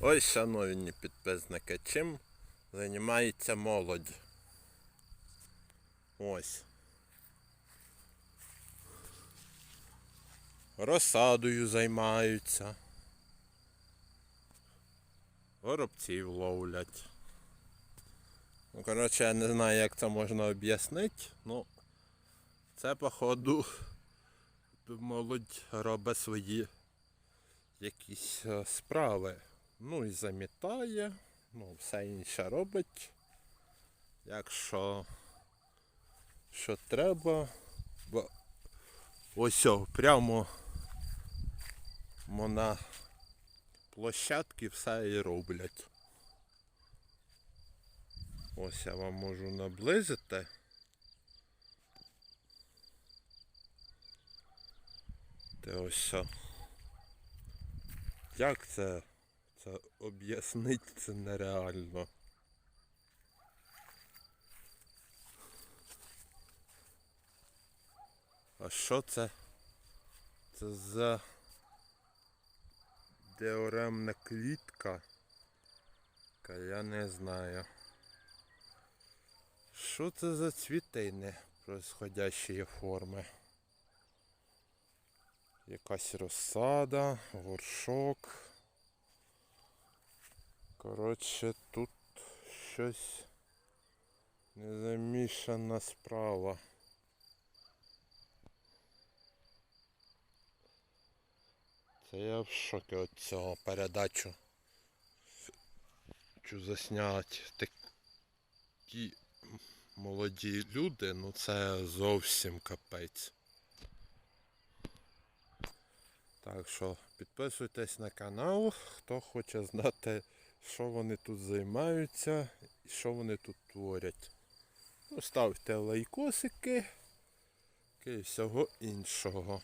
Ось, шановні підписники, чим займається молодь? Ось. Розсадою займаються. Горобців ловлять. Ну, коротше, я не знаю, як це можна об'яснити. Ну, це, походу, молодь робить свої якісь е, справи. Ну і замітає, ну, все інше робить. Якщо що треба, бо ось о, прямо мо на площадці все і роблять. Ось я вам можу наблизити. Те ось. Як це, це об'яснити це нереально. А що це? Це за деоремна клітка? Ка Я не знаю. Що це за цвітейне происходящої форми? Якась розсада, горшок. Коротше, тут щось незамішана справа. Це я в шокі від цього передачу. Хочу засняти такі молоді люди, ну це зовсім капець. Так що підписуйтесь на канал, хто хоче знати, що вони тут займаються і що вони тут творять. Ну, ставте лайкосики і всього іншого.